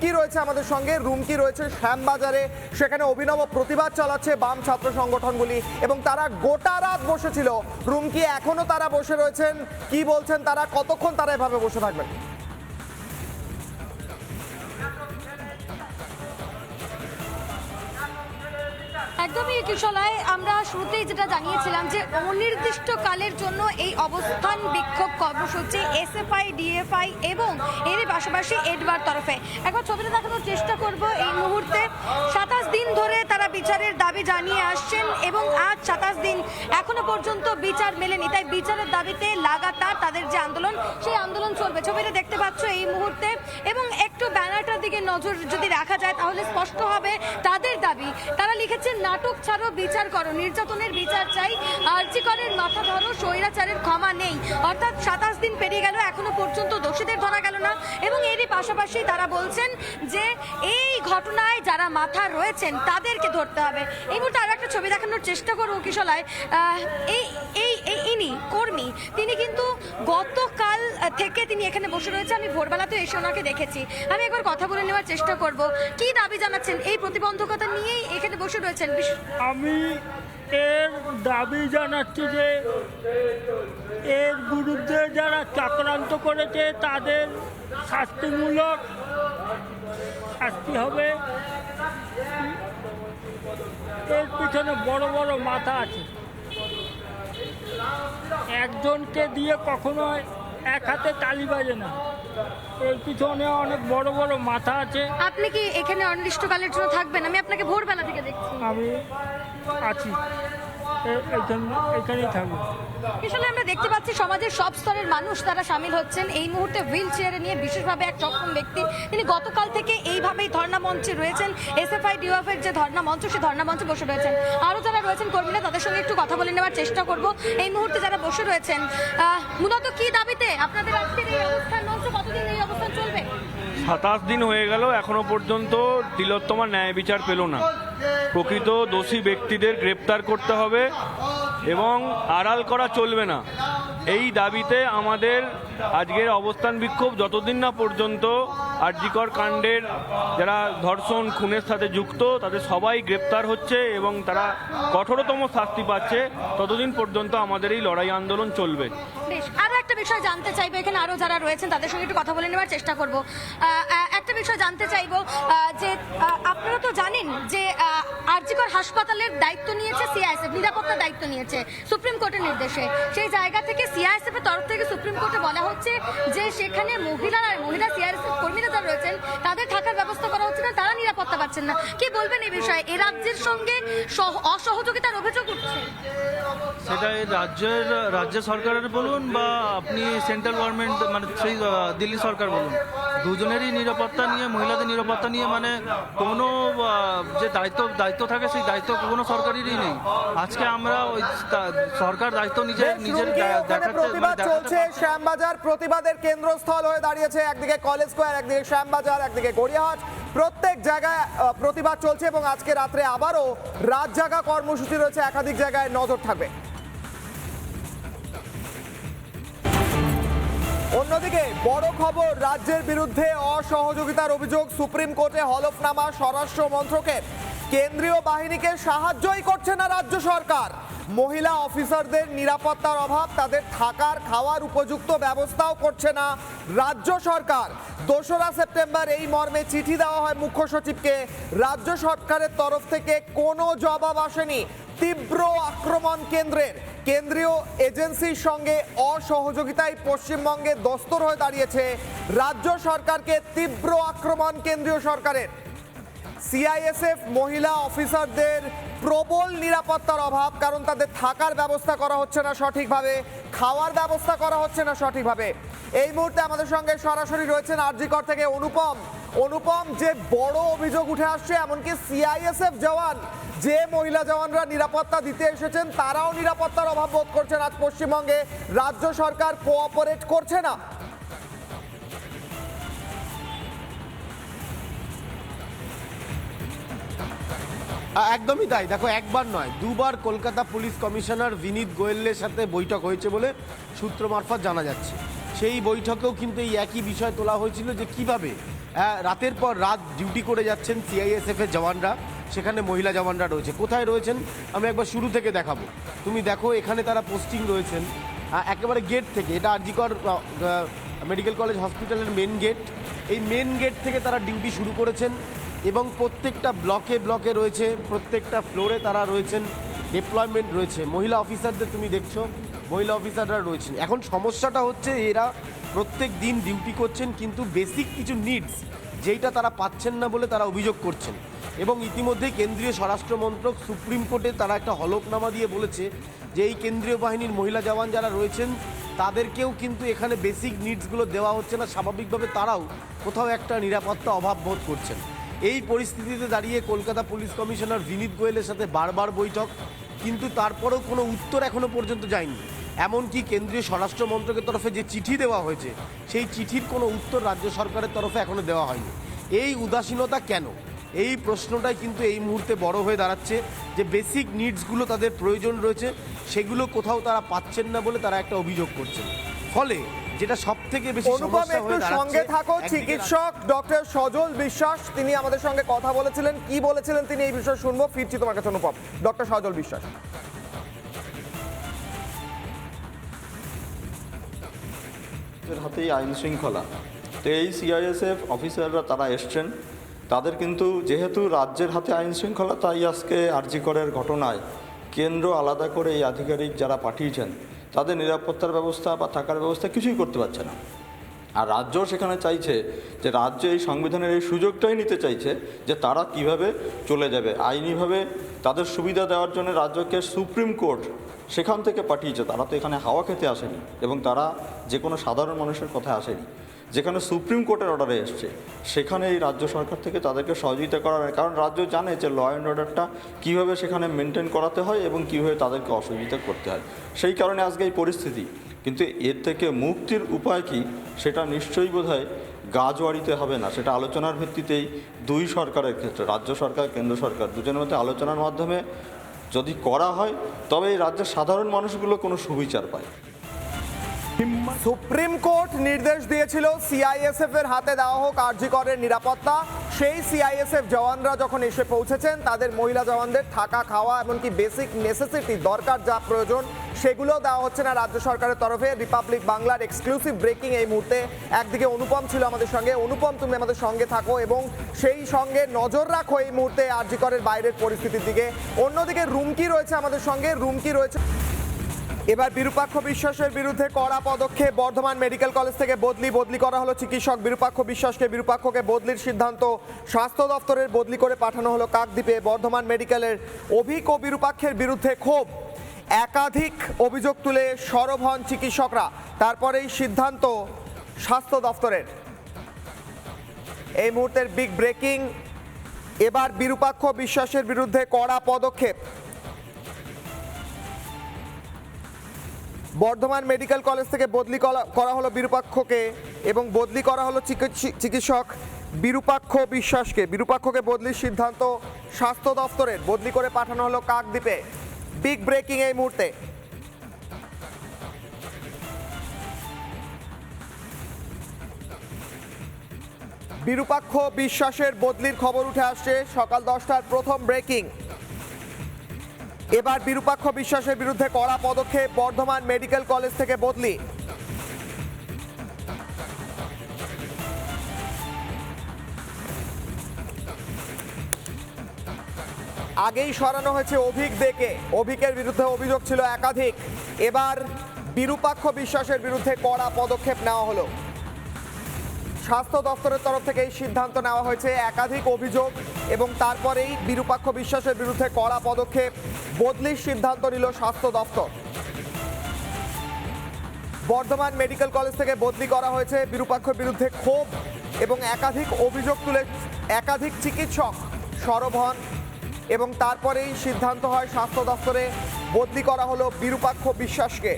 রুমকি রয়েছে আমাদের সঙ্গে? রুমকি রয়েছে? শ্যামবাজারে। সেখানে অভিনব প্রতিবাদ চালাচ্ছে বাম ছাত্র সংগঠনগুলি এবং তারা গোটা রাত বসেছিল। রুমকি এখনও তারা বসে রয়েছেন? কি বলছেন তারা? কতক্ষণ তারা এভাবে বসে থাকবেন? একদমই কিশলায় আমরা শুরুতেই যেটা জানিয়েছিলাম যে অনির্দিষ্ট কালের জন্য এই অবস্থান বিক্ষোভ কর্মসূচি এসএফআই ডিএফআই এবং এরই পাশাপাশি এডবার তরফে। একবার ছবিটা দেখানোর চেষ্টা করব এই মুহূর্তে। সাতাশ দিন ধরে তারা বিচারের দাবি জানিয়ে আসছেন এবং আজ সাতাশ দিন এখনও পর্যন্ত বিচার মেলেনি, তাই বিচারের দাবিতে লাগাতার তাদের যে আন্দোলন, সেই আন্দোলন চলবে। ছবিটা দেখতে পাচ্ছ এই মুহূর্তে। এবং একটু ব্যানারটার দিকে নজর যদি রাখা যায়, তাহলে স্পষ্ট হবে তাদের দাবি। তারা লিখেছে নাটক ছাড়ো, বিচার করো। নির্যাতনের বিচার চাই। আর্জিকরের মাথা ধরো, স্বৈরাচারের ক্ষমা নেই। অর্থাৎ সাতাশ দিন পেরিয়ে গেল, এখনও পর্যন্ত দোষীদের ধরা গেল না। এবং এরই পাশাপাশি তারা বলছেন যে ঘটনায় যারা মাথা রয়েছেন, তাদেরকে ধরতে হবে। এই মুহূর্তে আরও একটা ছবি দেখানোর চেষ্টা করব কিশলায়। এই এই ইনি, কর্মী, তিনি কিন্তু গতকাল থেকে তিনি এখানে বসে রয়েছে। আমি ভোরবেলাতে এসে ওনাকে দেখেছি। আমি একবার কথা বলে নেওয়ার চেষ্টা করব। কি দাবি জানাচ্ছেন এই প্রতিবন্ধকতা নিয়েই এখানে বসে রয়েছেন আমি এর দাবি জানাচ্ছি যে এর বিরুদ্ধে যারা চক্রান্ত করেছে তাদের শাস্তিমূলক শাস্তি হবে। এর পিছনে বড় বড় মাথা আছে। একজনকে দিয়ে কখনো এক হাতে তালি বাজে না। এর পিছনে অনেক বড় বড় মাথা আছে। আপনি কি এখানে অনির্দিষ্টকালের জন্য থাকবেন? আমি আপনাকে ভোরবেলা থেকে দেখছি। আমি আছি। এখানেই থাকব। আসলে আমরা দেখতে পাচ্ছি সমাজের সব স্তরের মানুষ তারা সামিল হচ্ছেন। এই মুহূর্তে হুইল চেয়ারে নিয়ে বিশেষভাবে এক সক্ষম ব্যক্তি। তিনি গতকাল থেকে এইভাবেই ধর্ণা মঞ্চে রয়েছেন। এসএফআই ডিওএফ এর যে ধর্ণা মঞ্চ সেই ধর্ণা মঞ্চে বসে রয়েছেন। আরও যারা রয়েছেন কর্মীরা, তাদের সঙ্গে একটু কথা বলে নেওয়ার চেষ্টা করব। এই মুহূর্তে যারা বসে রয়েছেন মূলত কি দাবিতে আপনাদের আজকের এই অবস্থান? মঞ্চ কতদিন এই অবস্থান চলবে? সাতাশ দিন হয়ে গেল, এখনও পর্যন্ত তিলোত্তমা ন্যায় বিচার পেল না। প্রকৃত দোষী ব্যক্তিদের গ্রেপ্তার করতে হবে এবং আড়াল করা চলবে না। এই দাবিতে আমাদের আজকের অবস্থান বিক্ষোভ যতদিন না পর্যন্ত আরজিকর কাণ্ডের যারা ধর্ষণ, খুনের সাথে যুক্ত, তাদের সবাই গ্রেপ্তার হচ্ছে এবং তারা কঠোরতম শাস্তি পাচ্ছে। ততদিন পর্যন্ত আমাদের এই লড়াই আন্দোলন চলবে। বেশ, আরও একটা বিষয় জানতে চাইব, এখানে আরও যারা রয়েছেন তাদের সঙ্গে একটু কথা বলে নেওয়ার চেষ্টা করব। একটা বিষয় জানতে চাইব যে আপনারা তো জানেন যে আরজিকর হাসপাতালের দায়িত্ব নিয়েছে সিআইএসএফ, নিরাপত্তার দায়িত্ব নিয়েছে সুপ্রিম কোর্টের নির্দেশে। সেই জায়গা থেকে সিআইএসএফ এর তরফ থেকে সুপ্রিম কোর্টে বলা হচ্ছে যে সেখানে মহিলারা, মহিলা সিআইএসএফ কর্মীরা যারা রয়েছেন, তাদের থাকার ব্যবস্থা করা হচ্ছে না, তারা নিরাপত্তা পাচ্ছেন না। কি বলবেন এই বিষয়ে? এ রাজ্যের সঙ্গে সহ- অসহযোগিতার অভিযোগ উঠছে। সেটা রাজ্যের, রাজ্য সরকারের বলুন বা আপনি সেন্ট্রাল গভর্নমেন্ট মানে সেই দিল্লি সরকার বলুন। দুজনেরই নিরাপত্তা নিয়ে মহিলাদের নিরাপত্তা নিয়ে মানে কোনো যে দায়িত্ব দায়িত্ব থাকে সেই দায়িত্ব কোনো সরকারেরই নেই। আজকে আমরা ওই সরকার দায়িত্ব নিজে নিজের দেখাতে প্রতিবাদ মানে চলছে শ্যামবাজার প্রতিবাদের কেন্দ্রস্থল হয়ে দাঁড়িয়েছে একদিকে কলেজ স্কোয়ার একদিকে শ্যামবাজার একদিকে গড়িয়াহাট। প্রত্যেক জায়গায় প্রতিবাদ চলছে এবং আজকে রাত্রে আবারও রাত জাগা কর্মসূচি রয়েছে একাধিক জায়গায় নজর থাকবে। অন্যদিকে বড় খবর, রাজ্যের বিরুদ্ধে অসহযোগিতার অভিযোগ সুপ্রিম কোর্টে হলফনামা স্বরাষ্ট্র মন্ত্রকের। কেন্দ্রীয় বাহিনীকে সাহায্যই করছে না রাজ্য সরকার। মহিলা অফিসারদের নিরাপত্তার অভাব, তাদের থাকার, খাওয়ার উপযুক্ত ব্যবস্থাও করছে না রাজ্য সরকার। দোসরা সেপ্টেম্বর এই মর্মে চিঠি দেওয়া হয় মুখ্য সচিবকে। রাজ্য সরকারের তরফ থেকে কোনো জবাব আসেনি তীব্র আক্রমণ কেন্দ্রের। কেন্দ্রীয় এজেন্সির সঙ্গে অসহযোগিতায় পশ্চিমবঙ্গে দস্তর হয়ে দাঁড়িয়েছে রাজ্য সরকারকে তীব্র আক্রমণ কেন্দ্রীয় সরকারের। সিআইএসএফ মহিলা অফিসারদের প্রবল নিরাপত্তার অভাব, কারণ তাদের থাকার ব্যবস্থা করা হচ্ছে না সঠিকভাবে, খাওয়ার ব্যবস্থা করা হচ্ছে না সঠিকভাবে। এই মুহূর্তে আমাদের সঙ্গে সরাসরি রয়েছেন আরজিকর থেকে অনুপম। অনুপম, যে বড় অভিযোগ উঠে আসছে, এমনকি সিআইএসএফ জওয়ান, যে মহিলা জওয়ানরা নিরাপত্তা দিতে এসেছেন, তারাও নিরাপত্তার অভাব বোধ করছেন। আজ পশ্চিমবঙ্গে রাজ্য সরকার কোঅপারেট করছে না। একদমই তাই। দেখো, একবার নয়, দুবার কলকাতা পুলিশ কমিশনার বিনীত গোয়েলের সাথে বৈঠক হয়েছে বলে সূত্র মারফত জানা যাচ্ছে। সেই বৈঠকেও কিন্তু এই একই বিষয় তোলা হয়েছিল যে কীভাবে রাতের পর রাত ডিউটি করে যাচ্ছেন সিআইএসএফ এর জওয়ানরা, সেখানে মহিলা জওয়ানরা রয়েছে। কোথায় রয়েছেন? আমি একবার শুরু থেকে দেখাবো। তুমি দেখো, এখানে তারা পোস্টিং রয়েছেন। একেবারে গেট থেকে, এটা আরজিকর মেডিকেল কলেজ হসপিটালের মেন গেট এই মেন গেট থেকে তারা ডিউটি শুরু করেছেন এবং প্রত্যেকটা ব্লকে ব্লকে রয়েছে, প্রত্যেকটা ফ্লোরে তারা রয়েছেন ডিপ্লয়মেন্ট রয়েছে। মহিলা অফিসারদের তুমি দেখছ, মহিলা অফিসাররা রয়েছেন। এখন সমস্যাটা হচ্ছে, এরা প্রত্যেক দিন ডিউটি করছেন, কিন্তু বেসিক কিছু নিডস যেইটা তারা পাচ্ছেন না বলে তারা অভিযোগ করছেন। এবং ইতিমধ্যে কেন্দ্রীয় স্বরাষ্ট্র মন্ত্রক সুপ্রিম কোর্টে তারা একটা হলফনামা দিয়ে বলেছে যে এই কেন্দ্রীয় বাহিনীর মহিলা জওয়ান যারা রয়েছেন, তাদেরকেও কিন্তু এখানে বেসিক নিডসগুলো দেওয়া হচ্ছে না। স্বাভাবিকভাবে তারাও কোথাও একটা নিরাপত্তা অভাব বোধ করছেন। এই পরিস্থিতিতে দাঁড়িয়ে কলকাতা পুলিশ কমিশনার বিনীত গোয়েলের সাথে বারবার বৈঠক, কিন্তু তারপরেও কোনো উত্তর এখনও পর্যন্ত যায়নি। এমনকি কেন্দ্রীয় স্বরাষ্ট্র মন্ত্রকের তরফে যে চিঠি দেওয়া হয়েছে সেই চিঠির কোনো উত্তর রাজ্য সরকারের তরফে এখনও দেওয়া হয়নি। এই উদাসীনতা কেন? এই প্রশ্নটাই কিন্তু এই মুহূর্তে বড় হয়ে দাঁড়াচ্ছে যে বেসিক নিডসগুলো তাদের প্রয়োজন রয়েছে সেগুলো কোথাও তারা পাচ্ছেন না বলে তারা একটা অভিযোগ করছেন। ফলে যেটা সব থেকে বেশি অনুপম একটু সঙ্গে থাকো চিকিৎসক ডক্টর সজল বিশ্বাস তিনি আমাদের সঙ্গে কথা বলেছিলেন কি বলেছিলেন তিনি এই বিষয়ে শুনব। ফিরছি তোমার কাছে অনুপম। ডক্টর সজল বিশ্বাস। এর হাতেই আইন শৃঙ্খলা। তো এই সিআইএসএফ অফিসাররা তারা এসছেন। তাদের কিন্তু যেহেতু রাজ্যের হাতে আইন শৃঙ্খলা, তাই আজকে আরজিকরের ঘটনায় কেন্দ্র আলাদা করে এই আধিকারিক যারা পাঠিয়েছেন, তাদের নিরাপত্তার ব্যবস্থা বা থাকার ব্যবস্থা কিছুই করতে পারছে না। আর রাজ্য সেখানে চাইছে যে রাজ্য এই সংবিধানের এই সুযোগটাই নিতে চাইছে যে তারা কীভাবে চলে যাবে। আইনিভাবে তাদের সুবিধা দেওয়ার জন্য রাজ্যকে সুপ্রিম কোর্ট সেখান থেকে পাঠিয়েছে। তারা তো এখানে হাওয়া খেতে আসেনি এবং তারা যে কোনো সাধারণ মানুষের কথা আসেনি। যেখানে সুপ্রিম কোর্টের অর্ডারে এসছে, সেখানে এই রাজ্য সরকার থেকে তাদেরকে সহযোগিতা করার কারণ রাজ্য জানে যে ল অ্যান্ড অর্ডারটা কীভাবে সেখানে মেনটেন করাতে হয় এবং কীভাবে তাদেরকে অসহযোগিতা করতে হয়। সেই কারণে আজকে এই পরিস্থিতি। কিন্তু এর থেকে মুক্তির উপায় কি সেটা নিশ্চয়ই বোধ হয় গাজওয়ারিতে হবে না। সেটা আলোচনার ভিত্তিতেই দুই সরকারের ক্ষেত্রে, রাজ্য সরকার, কেন্দ্র সরকার, দুজনের মধ্যে আলোচনার মাধ্যমে যদি করা হয়, তবে এই রাজ্যের সাধারণ মানুষগুলো কোনো সুবিচার পায় সুপ্রিম কোর্ট নির্দেশ দিয়েছিল সিআইএসএফ এর হাতে দেওয়া হোক আরজিকরের নিরাপত্তা। সেই সিআইএসএফ জওয়ানরা যখন এসে পৌঁছেছেন, তাদের মহিলা জওয়ানদের থাকা, খাওয়া এমনকি বেসিক নেসেসিটি দরকার যা প্রয়োজন সেগুলো দেওয়া হচ্ছে না রাজ্য সরকারের তরফে। রিপাবলিক বাংলার এক্সক্লুসিভ ব্রেকিং এই মুহূর্তে একদিকে অনুপম ছিল আমাদের সঙ্গে। অনুপম, তুমি আমাদের সঙ্গে থাকো এবং সেই সঙ্গে নজর রাখো এই মুহূর্তে আরজিকরের বাইরের পরিস্থিতির দিকে। অন্যদিকে রুমকি রয়েছে আমাদের সঙ্গে। রুমকি রয়েছে এবার বিরূপাক্ষ বিশ্বাসের বিরুদ্ধে কড়া পদক্ষেপ। বর্ধমান মেডিকেল কলেজ থেকে বদলি বদলি করা হলো চিকিৎসক। বিরূপাক্ষ বিশ্বাসকে বিরূপাক্ষকে বদলির সিদ্ধান্ত স্বাস্থ্য দপ্তরের বদলি করে পাঠানো হলো কাকদ্বীপে। বর্ধমান মেডিকেলের অভিক ও বিরূপাক্ষের বিরুদ্ধে ক্ষোভ। একাধিক অভিযোগ তুলে সরব হন চিকিৎসকরা। তারপরেই সিদ্ধান্ত স্বাস্থ্য দপ্তরের। এই মুহূর্তের বিগ ব্রেকিং এবার বিরূপাক্ষ বিশ্বাসের বিরুদ্ধে কড়া পদক্ষেপ। বর্ধমান মেডিকেল কলেজ থেকে বদলি করা- হলো বিরূপাক্ষকে এবং বদলি করা হলো চিকিৎসি- চিকিৎসক বিরূপাক্ষ বিশ্বাসকে। বিরূপাক্ষকে বদলির সিদ্ধান্ত স্বাস্থ্য দফতরের। বদলি করে পাঠানো হলো কাকদ্বীপে। বিগ ব্রেকিং এই মুহূর্তে। বিরূপাক্ষ বিশ্বাসের বদলির খবর উঠে আসছে। সকাল দশটার প্রথম ব্রেকিং। এবার বিরূপাক্ষ বিশ্বাসের বিরুদ্ধে কড়া পদক্ষেপ, বর্ধমান মেডিকেল কলেজ থেকে বদলি। আগেই সরানো হয়েছে অভিক দেকে। অভিকের বিরুদ্ধে অভিযোগ ছিল একাধিক। এবার বিরূপাক্ষ বিশ্বাসের বিরুদ্ধে কড়া পদক্ষেপ নেওয়া হলো। স্বাস্থ্য দপ্তরের তরফ থেকে এই সিদ্ধান্ত নেওয়া হয়েছে একাধিক অভিযোগ এবং তারপরেই বিরূপাক্ষ বিশ্বাসের বিরুদ্ধে কড়া পদক্ষেপ। বদলির সিদ্ধান্ত নিল স্বাস্থ্য দপ্তর। বর্ধমান মেডিকেল কলেজ থেকে বদলি করা হয়েছে বিরূপাক্ষর বিরুদ্ধে ক্ষোভ এবং একাধিক অভিযোগ তুলে একাধিক চিকিৎসক সরব হন এবং তারপরেই সিদ্ধান্ত হয় স্বাস্থ্য দপ্তরে বদলি করা হলো বিরূপাক্ষ বিশ্বাসকে।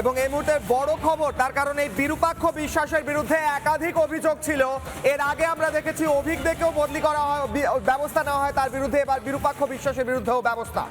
এবং এই মুহূর্তে বড় খবর, তার কারণ এই বিরূপাক্ষ বিশ্বাসের বিরুদ্ধে একাধিক অভিযোগ ছিল। এর আগে আমরা দেখেছি অভিজ্ঞদেরকেও বদলি করা হয়, ব্যবস্থা নেওয়া হয় তার বিরুদ্ধে। এবার বিরূপাক্ষ বিশ্বাসের বিরুদ্ধেও ব্যবস্থা।